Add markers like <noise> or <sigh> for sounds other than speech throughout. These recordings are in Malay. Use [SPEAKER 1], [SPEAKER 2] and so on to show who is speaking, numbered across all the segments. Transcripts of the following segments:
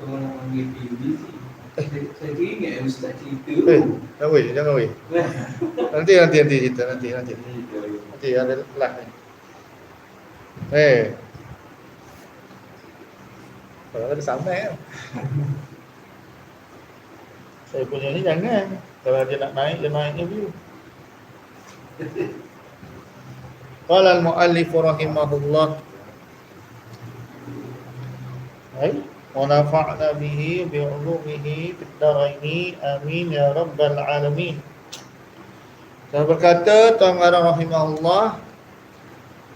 [SPEAKER 1] panggil PUBC Saya teringat Ustaz cerita
[SPEAKER 2] Eh, jangan weh, jangan weh. <laughs> Nanti nanti nanti cerita nanti nanti. Nanti ada ni. Eh. Kalau ada sampai ya. <laughs> Saya punya ni jangan. Kalau dia nak naik, dia naiknya <laughs> view. Qala al-muallif rahimahullah. Baik. ونفعنا به بعلومه في الدارين آمين يا رب العالمين Saya berkata Tuan Garang Rahimahullah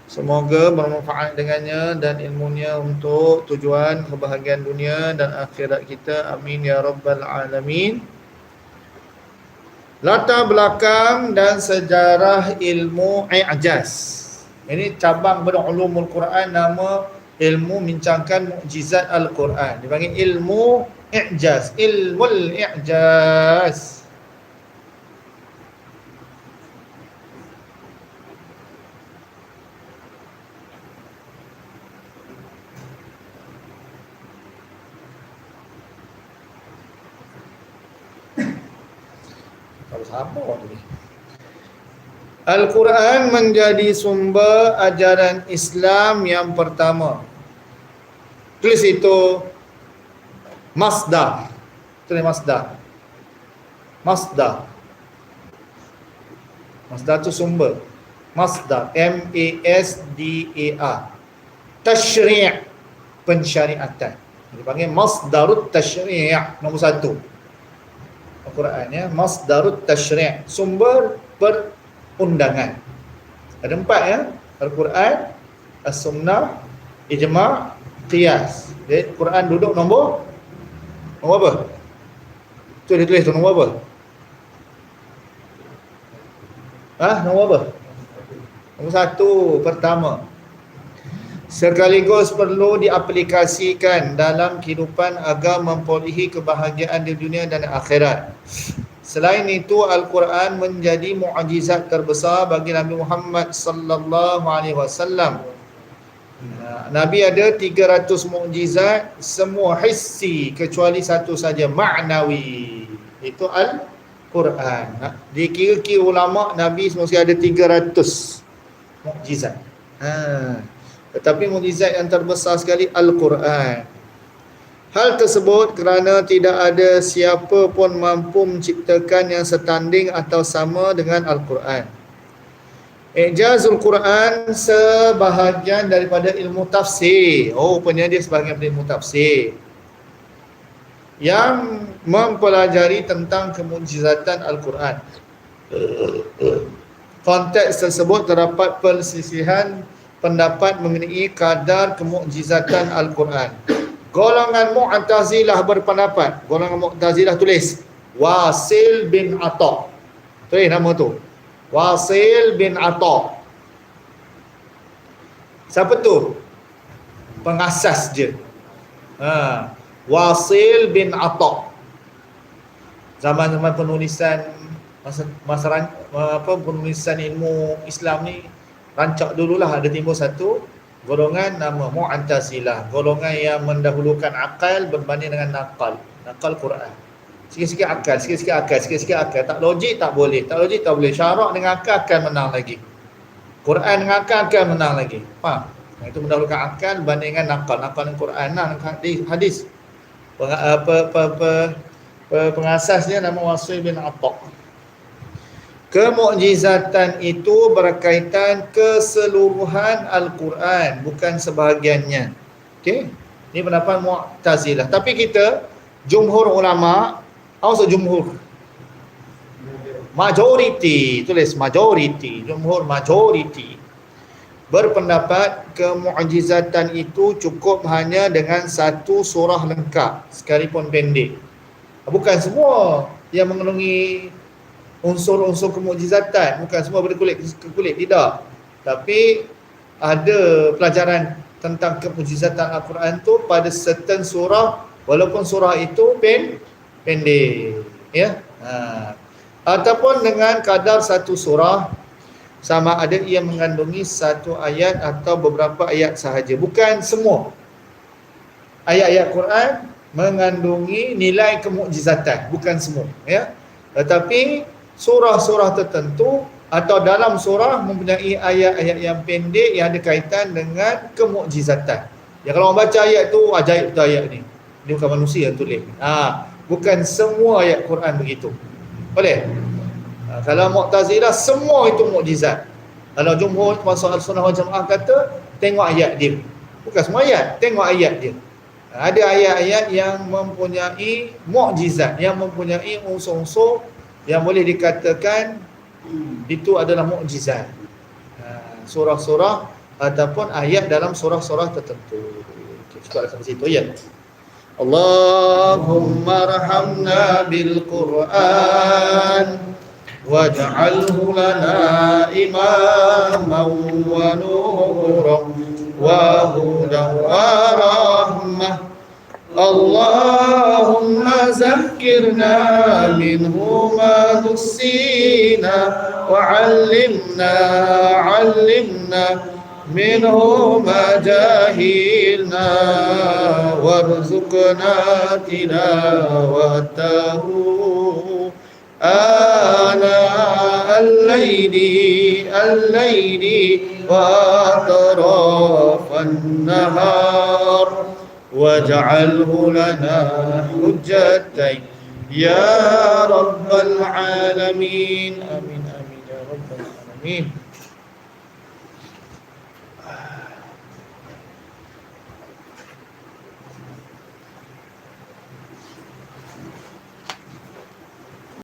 [SPEAKER 2] Semoga bermanfaat dengannya dan ilmunya untuk tujuan kebahagiaan dunia dan akhirat kita. Amin ya rabbal alamin. Latar belakang dan sejarah ilmu i'jaz. Ini cabang pada ulumul Quran nama ilmu bincangkan mukjizat Al-Quran. Dipanggil ilmu i'jaz, ilmul i'jaz. <coughs> Kalau sama ni. Al-Quran menjadi sumber ajaran Islam yang pertama. Tulis itu masdar. Tulis masdar. Masdar. Masdar itu sumber. Masdar. M-A-S-D-A-R. Tashri' pensyariatan. Dipanggil masdarut tashri' nombor satu. Al-Quran ya. Masdarut tashri' sumber perundangan. Ada empat ya. Al-Quran, As-Sunnah, Ijma', Qiyas. Jadi Quran duduk nombor nombor apa? Tu dia tulis tu nombor apa? Ah, nombor apa? Nombor satu pertama. Sekaligus perlu diaplikasikan dalam kehidupan agar memperolehi kebahagiaan di dunia dan akhirat. Selain itu Al-Quran menjadi mukjizat terbesar bagi Nabi Muhammad sallallahu alaihi wasallam. Nabi ada 300 mukjizat semua hissi kecuali satu saja ma'nawi. Itu Al-Quran. Dikira-kira ulama Nabi mesti ada 300 mukjizat. Ha. Tetapi mukjizat yang terbesar sekali Al-Quran. Hal tersebut kerana tidak ada siapa pun mampu menciptakan yang setanding atau sama dengan Al-Quran. Ijazul Quran sebahagian daripada ilmu tafsir. Oh, rupanya dia sebahagian daripada ilmu tafsir. Yang mempelajari tentang kemujizatan Al-Quran. Konteks tersebut terdapat perselisihan pendapat mengenai kadar kemukjizatan Al-Quran. Golongan Mu'tazilah berpendapat. Golongan Mu'tazilah tulis Wasil bin Atta. Tulis nama tu. Wasil bin Atta. Siapa tu? Pengasas je. Ha. Wasil bin Atta. Zaman-zaman penulisan masa, masa apa penulisan ilmu Islam ni rancak dululah ada timbul satu golongan nama Mu'tazilah, golongan yang mendahulukan akal berbanding dengan nakal, nakal Quran. Sikit-sikit akal, sikit-sikit akal, sikit-sikit akal. Tak logik tak boleh, tak logik tak boleh. Syarak dengan akal akan menang lagi. Quran dengan akal akan menang lagi. Faham? Itu mendahulukan akal berbanding dengan nakal, nakal dengan Quran nah hadis. Peng, apa, apa, apa, apa, pengasasnya nama Wasil bin Atta. Kemukjizatan itu berkaitan keseluruhan Al-Quran bukan sebahagiannya. Okey. Ini pendapat Mu'tazilah. Tapi kita jumhur ulama, apa jumhur? Majority, tulis majority, jumhur majority berpendapat kemukjizatan itu cukup hanya dengan satu surah lengkap sekalipun pendek. Bukan semua yang mengandungi unsur-unsur kemujizatan bukan semua pada kulit ke kulit tidak tapi ada pelajaran tentang kemujizatan Al-Quran tu pada certain surah walaupun surah itu pen pendek ya. Ha. ataupun dengan kadar satu surah sama ada ia mengandungi satu ayat atau beberapa ayat sahaja. Bukan semua. Ayat-ayat Quran mengandungi nilai kemukjizatan. Bukan semua ya. Tetapi surah-surah tertentu atau dalam surah mempunyai ayat-ayat yang pendek yang ada kaitan dengan kemukjizatan. Ya kalau orang baca ayat tu ajaib tu ayat ni. Dia bukan manusia yang tulis. Ha, bukan semua ayat Quran begitu. Boleh? Ha, kalau Mu'tazilah semua itu mukjizat. Kalau jumhur masuk al-sunnah wal jamaah kata tengok ayat dia. Bukan semua ayat tengok ayat dia. Ada ayat-ayat yang mempunyai mukjizat yang mempunyai unsur-unsur yang boleh dikatakan itu adalah mukjizat. Ha, surah-surah ataupun ayat dalam surah-surah tertentu. Okay, cukup sampai situ ya اللهم ارحمنا بالقرآن واجعله لنا إماما ونورا وهدى ورحمة. اللهم ذكرنا منه ما نسينا وعلمنا علمنا منه ما وارزقنا تلاوته. آناء الليل الليل وأطراف النهار. واجعله لنا حجتين. يا رب العالمين. آمين آمين يا رب العالمين.